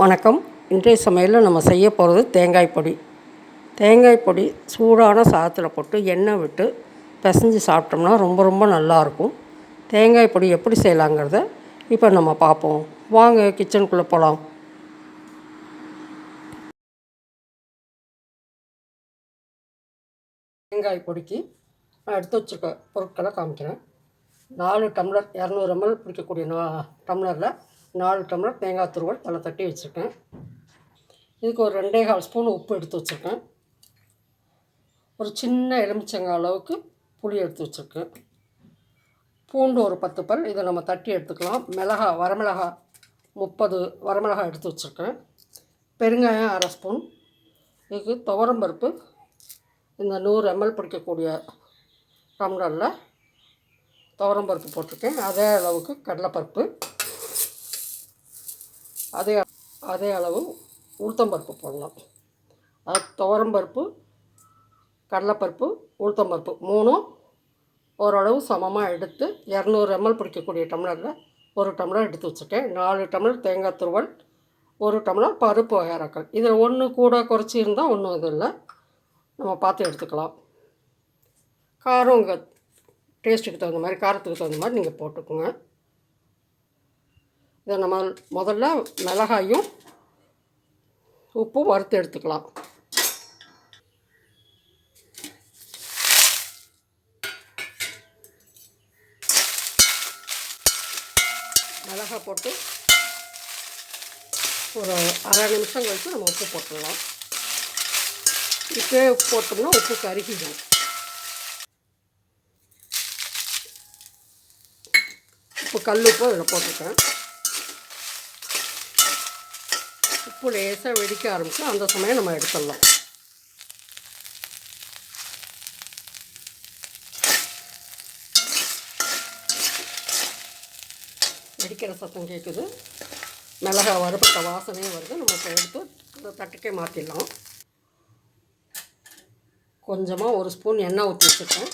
வணக்கம். இன்றைய சமையலில் நம்ம செய்ய போகிறது தேங்காய் பொடி. தேங்காய் பொடி சூடான சாதத்தில் போட்டு எண்ணெய் விட்டு பிசைஞ்சு சாப்பிட்டோம்னா ரொம்ப ரொம்ப நல்லாயிருக்கும் தேங்காய் பொடி எப்படி செய்யலாங்கிறத இப்போ நம்ம பார்ப்போம். வாங்க கிச்சனுக்குள்ளே போகலாம் தேங்காய் பொடிக்கு நான் எடுத்து வச்சுருக்க பொருட்களை காமிக்கிறேன். நாலு டம்ளர் இரநூறு எம்எல் பிடிக்கக்கூடிய டம்ளரில் நாலு டம்ளர் தேங்காய் துருவல் தலை தட்டி வச்சுருக்கேன். இதுக்கு ஒரு ரெண்டே கால் ஸ்பூன் உப்பு எடுத்து வச்சுருக்கேன். ஒரு சின்ன எலுமிச்சங்காய் அளவுக்கு புளி எடுத்து வச்சுருக்கேன். பூண்டு ஒரு பத்து பல் இதை நம்ம தட்டி எடுத்துக்கலாம். மிளகா வரமிளகா முப்பது வரமிளகா எடுத்து வச்சுருக்கேன். பெருங்காயம் அரை ஸ்பூன். இதுக்கு துவரம்பருப்பு இந்த நூறு எம்எல் பிடிக்கக்கூடிய டம்ளரில் துவரம்பருப்பு போட்டிருக்கேன். அதே அளவுக்கு கடலைப்பருப்பு. அதே அதே அளவு உளுத்தம்பருப்பு போடலாம். அது துவரம்பருப்பு கடலைப்பருப்பு உளுத்தம்பருப்பு மூணும் ஓரளவு சமமாக எடுத்து இரநூறு எம்எல் பிடிக்கக்கூடிய டம்ளரில் ஒரு டம்ளர் எடுத்து வச்சுட்டேன். நாலு டம்ளர் தேங்காய் துருவல் ஒரு டம்ளர் பருப்பு வகைரக்கள் இதில் ஒன்று கூட குறைச்சி இருந்தால் ஒன்றும் இது இல்லை. நம்ம பார்த்து எடுத்துக்கலாம். காரம் உங்கள் டேஸ்ட்டுக்கு தகுந்த மாதிரி காரத்துக்கு தகுந்த மாதிரி நீங்கள் போட்டுக்கோங்க. இதை நம்ம முதல்ல மிளகாயும் உப்பும் வறுத்து எடுத்துக்கலாம். மிளகாய் போட்டு ஒரு அரை நிமிஷம் கழித்து நம்ம உப்பு போட்டுடலாம். இப்போ உப்பு போட்டோம்னா உப்பு கருகிடும். இப்போ கல் உப்பு அதில் போட்டிருக்கேன். உப்பு லேசாக வெடிக்க ஆரம்பிச்சு அந்த சமயம் நம்ம எடுத்துடலாம். வெடிக்கிற சத்தம் கேட்குது மிளகா வறுப்பட்ட வாசனையே வருது. நம்ம இப்போ எடுத்து தட்டுக்கே மாற்றிடலாம் கொஞ்சமாக ஒரு ஸ்பூன் எண்ணெய் ஊற்றி வச்சுருக்கேன்.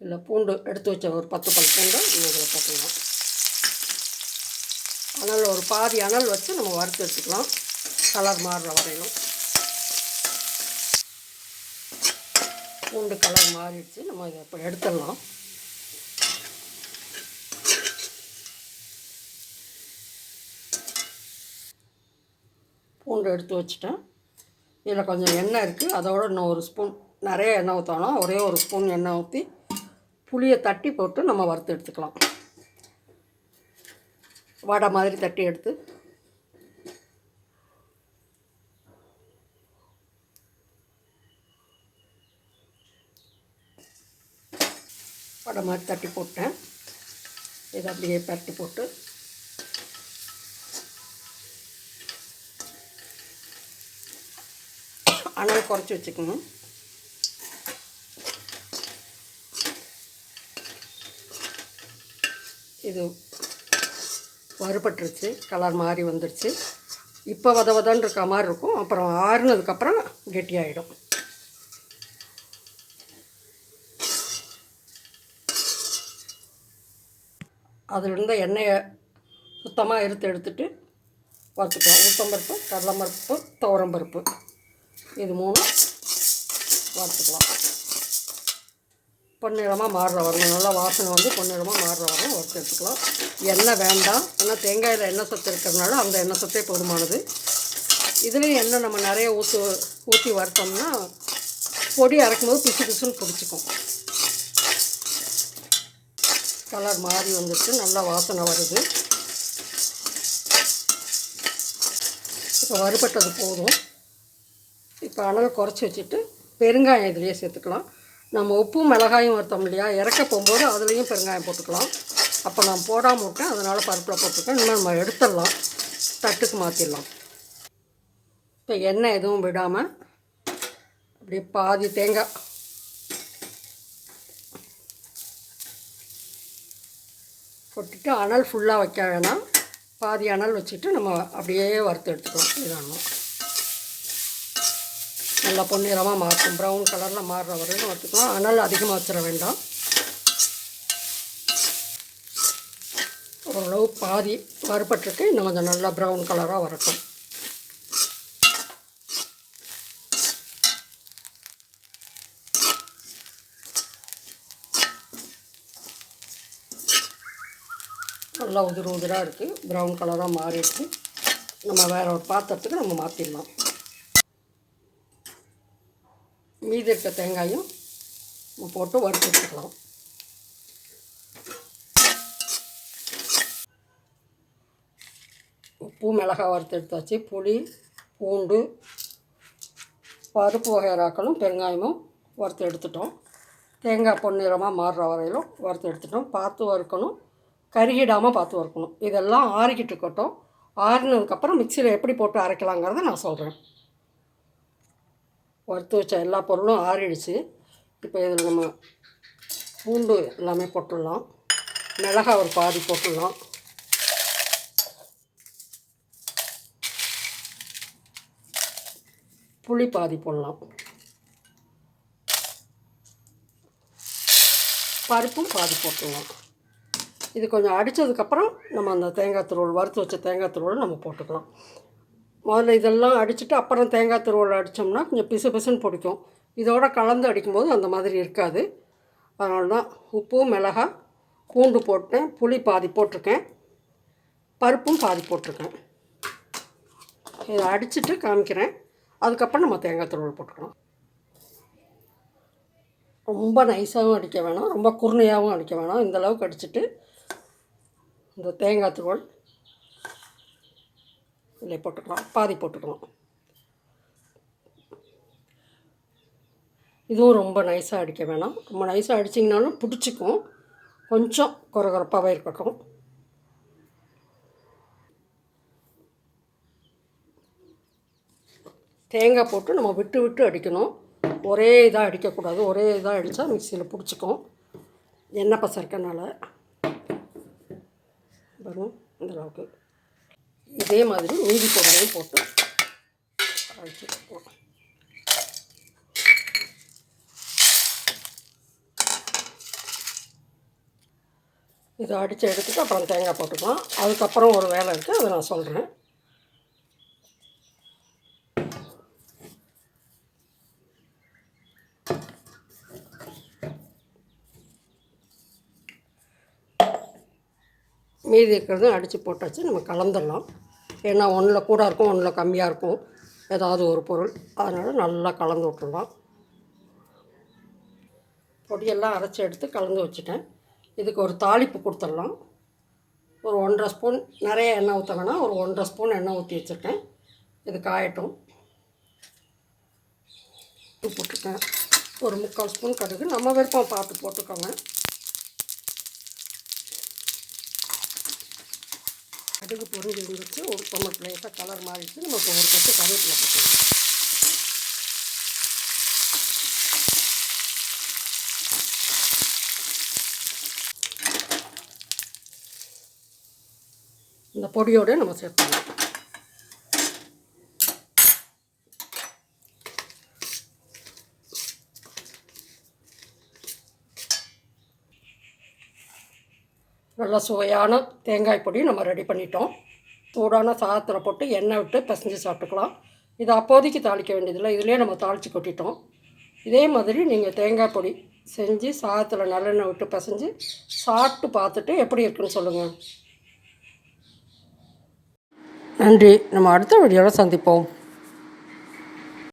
இல்லை பூண்டு எடுத்து வச்ச ஒரு பத்து பல் பூண்டு நம்ம இதில் போட்டுக்கலாம் அனல் ஒரு பாதி அனல் வச்சு நம்ம வறுத்து எடுத்துக்கலாம் கலர் மாறுற வரையிலும். பூண்டு கலர் மாறிடுச்சு. நம்ம இதை இப்போ எடுத்துடலாம். பூண்டு எடுத்து வச்சுட்டேன். இதில் கொஞ்சம் எண்ணெய் இருக்குது அதோட இன்னும் ஒரு ஸ்பூன் நிறைய எண்ணெய் ஊற்றணும் ஒரே ஒரு ஸ்பூன் எண்ணெய் ஊற்றி புளியை தட்டி போட்டு நம்ம வறுத்து எடுத்துக்கலாம். வடை மாதிரி தட்டி எடுத்து. வடை மாதிரி தட்டி போட்டேன். இதை அப்படியே பரட்டி போட்டு. அனல் குறைச்சி வச்சுக்கணும். இது வறுபட்டுருச்சு கலர் மாறி வந்துடுச்சு இப்போ வத வதன்னு இருக்க மாதிரி இருக்கும். அப்புறம் ஆறுனதுக்கப்புறம் கெட்டியாயிடும் அதில் இருந்த எண்ணெயை சுத்தமாக எடுத்து எடுத்துட்டு வறுத்துக்கலாம். உளுத்தம்பருப்பு துவரம் துவரம்பருப்பு. இது மூணும் வறுத்துக்கலாம். பொன்னிறமாக மாறுற வரணும். நல்லா வாசனை வந்து பொன்னிறமாக மாறுற வரணும். வறுத்து எடுத்துக்கலாம். எண்ணெய் வேண்டாம். ஏன்னா தேங்காயில் எண்ணெய் சத்து இருக்கிறதுனால அந்த எண்ணெய் சத்தே போதுமானது. இதுலேயும் எண்ணெய் நம்ம நிறைய ஊற்று ஊற்றி வறுத்தோம்னா பொடி அரைக்கும்போது பிசு பிசுன்னு பிடிச்சிக்கும். கலர் மாறி வந்துட்டு நல்லா வாசனை வருது. இப்போ வறுபட்டது போதும். இப்போ அனல் குறைச்சி வச்சுட்டு பெருங்காயம் இதுலேயே சேர்த்துக்கலாம். நம்ம உப்பும் மிளகாயும் வறுத்தோம் இல்லையா? இறக்க போகும்போது அதுலேயும் பெருங்காயம் போட்டுக்கலாம். அப்போ நான் போடாமல் இருக்கேன் அதனால் பருப்பில் போட்டுருக்கேன். இன்னும் நம்ம எடுத்துடலாம். தட்டுக்கு மாற்றிடலாம் இப்போ எண்ணெய் எதுவும் விடாமல் அப்படியே பாதி தேங்காய். கொட்டிட்டு அனல் ஃபுல்லாக வைக்க வேணாம். பாதி அனல் வச்சுட்டு நம்ம அப்படியே வறுத்து எடுத்துக்கலாம். இதாகணும் நல்லா பொன்னிறமாக மாற்றும். ப்ரௌன் கலரில் மாறுற வரையும் வறுத்துக்கலாம் அனல் அதிகமாக வச்சிட வேண்டாம். ஓரளவு பாதி வறுபட்டுருக்கு இன்னும் கொஞ்சம் நல்லா ப்ரௌன் கலராக வரட்டும். நல்லா உதிர் உதிராக இருக்குது ப்ரௌன் கலராக மாறிடுச்சு. நம்ம வேற ஒரு பாத்திரத்துக்கு நம்ம மாற்றிடலாம் மீதி இருக்க தேங்காயும் போட்டு வறுத்து வச்சுக்கலாம் உப்பு மிளகாய் வறுத்து எடுத்தாச்சு. புளி பூண்டு பருப்பு வகைராக்களும் பெருங்காயமும் வறுத்து எடுத்துட்டோம். தேங்காய் பொன்னிறமாக மாறுற வரையிலும் வறுத்து எடுத்துட்டோம். பார்த்து வறுக்கணும். கருகிடாமல் பார்த்து வறுக்கணும். இதெல்லாம் ஆறிக்கிட்டு இருக்கட்டும். ஆறினதுக்கப்புறம் மிக்சியில் எப்படி போட்டு அரைக்கலாங்கிறத நான் சொல்கிறேன் வறுத்து வச்ச எல்லா பொருளும் ஆறிடுச்சு. இப்போ இதில் நம்ம பூண்டு எல்லாமே போட்டுடலாம். மிளகாய் ஒரு பாதி போட்டுடலாம். புளி பாதி போடலாம். பருப்பும் பாதி போட்டுடலாம். இது கொஞ்சம் அடித்ததுக்கப்புறம் நம்ம அந்த தேங்காய் துருவல் வறுத்து வச்ச தேங்காய் துருவல் நம்ம போட்டுக்கலாம். முதல்ல இதெல்லாம் அடிச்சுட்டு அப்புறம் தேங்காய் துருவல் அடித்தோம்னா கொஞ்சம் பிசு பிசுன்னு பிடிக்கும். இதோட கலந்து அடிக்கும்போது அந்த மாதிரி இருக்காது. அதனால தான் உப்பு மிளகா பூண்டு போட்டேன். புளி பாதி போட்டிருக்கேன். பருப்பும் பாதி போட்டிருக்கேன். இதை அடிச்சுட்டு காமிக்கிறேன். அதுக்கப்புறம் நம்ம தேங்காய் துருவல் போட்டுக்கலாம். ரொம்ப நைஸாகவும் அடிக்க வேணாம். ரொம்ப குருணையாகவும் அடிக்க வேணாம். இந்த அளவுக்கு அடிச்சுட்டு இந்த தேங்காய் துருவல் இதில் போட்டுக்கலாம் பாதி போட்டுக்கலாம். இதுவும் ரொம்ப நைஸாக அடிக்க வேணாம். ரொம்ப நைஸாக அடிச்சிங்கனாலும் பிடிச்சிக்கும். கொஞ்சம் குறகுறப்பாகவே இருக்கட்டும். தேங்காய் போட்டு நம்ம விட்டு விட்டு அடிக்கணும். ஒரே இதாக அடிக்கக்கூடாது. ஒரே இதாக அடித்தா மிக்சியில் பிடிச்சிக்கும். எண்ணெய் பசம் இருக்கனால. வரும் இந்த அளவுக்கு. இதே மாதிரி மீதி பொருளையும் போட்டு அடிச்சுருப்போம் இதை அடித்து எடுத்துட்டு அப்புறம் தேங்காய் போட்டுக்கலாம். அதுக்கப்புறம் ஒரு வேலை இருக்குது அதை நான் சொல்கிறேன் மீதி இருக்கிறதும் அடித்து போட்டாச்சு நம்ம கலந்துடலாம். ஏன்னா ஒன்றில் கூட இருக்கும் ஒன்றில் கம்மியாக இருக்கும். ஏதாவது ஒரு பொருள். அதனால் நல்லா கலந்து விட்டுடலாம் பொடியெல்லாம் அரைச்சி எடுத்து கலந்து வச்சுட்டேன். இதுக்கு ஒரு தாளிப்பு கொடுத்துடலாம். ஒரு ஒன்றரை ஸ்பூன் நிறைய எண்ணெய் ஊற்ற வேணாம். ஒரு ஒன்றரை ஸ்பூன் எண்ணெய் ஊற்றி வச்சுருக்கேன். இது காயட்டும். உப்பு போட்டுருக்கேன் ஒரு முக்கால் ஸ்பூன் கடுகு. நம்ம விருப்பம் பார்த்து போட்டுக்கோங்க. கடுகு பொருந்து இருந்துச்சு ஒரு டொமேட்டோ லேசாக கலர் மாறிடுச்சு. நம்ம இப்போ ஒரு கொத்து கருவேப்பிலை போட்டுக்கலாம். இந்த பொடியோடு நம்ம சேர்த்துக்கலாம். நல்ல சுவையான தேங்காய் பொடி நம்ம ரெடி பண்ணிட்டோம். சூடான சாதத்தில் போட்டு எண்ணெய் விட்டு பிசைஞ்சு சாப்பிட்டுக்கலாம். இது அப்போதைக்கு தாளிக்க வேண்டியதில்லை. இதிலே நம்ம தாளித்து கொட்டிட்டோம். இதே மாதிரி நீங்கள் தேங்காய் பொடி செஞ்சு சாதத்தில் நல்லெண்ணெய் விட்டு பிசைஞ்சு சாப்பிட்டு பார்த்துட்டு எப்படி இருக்குன்னு சொல்லுங்கள் நன்றி. நம்ம அடுத்த வீடியோவில் சந்திப்போம்.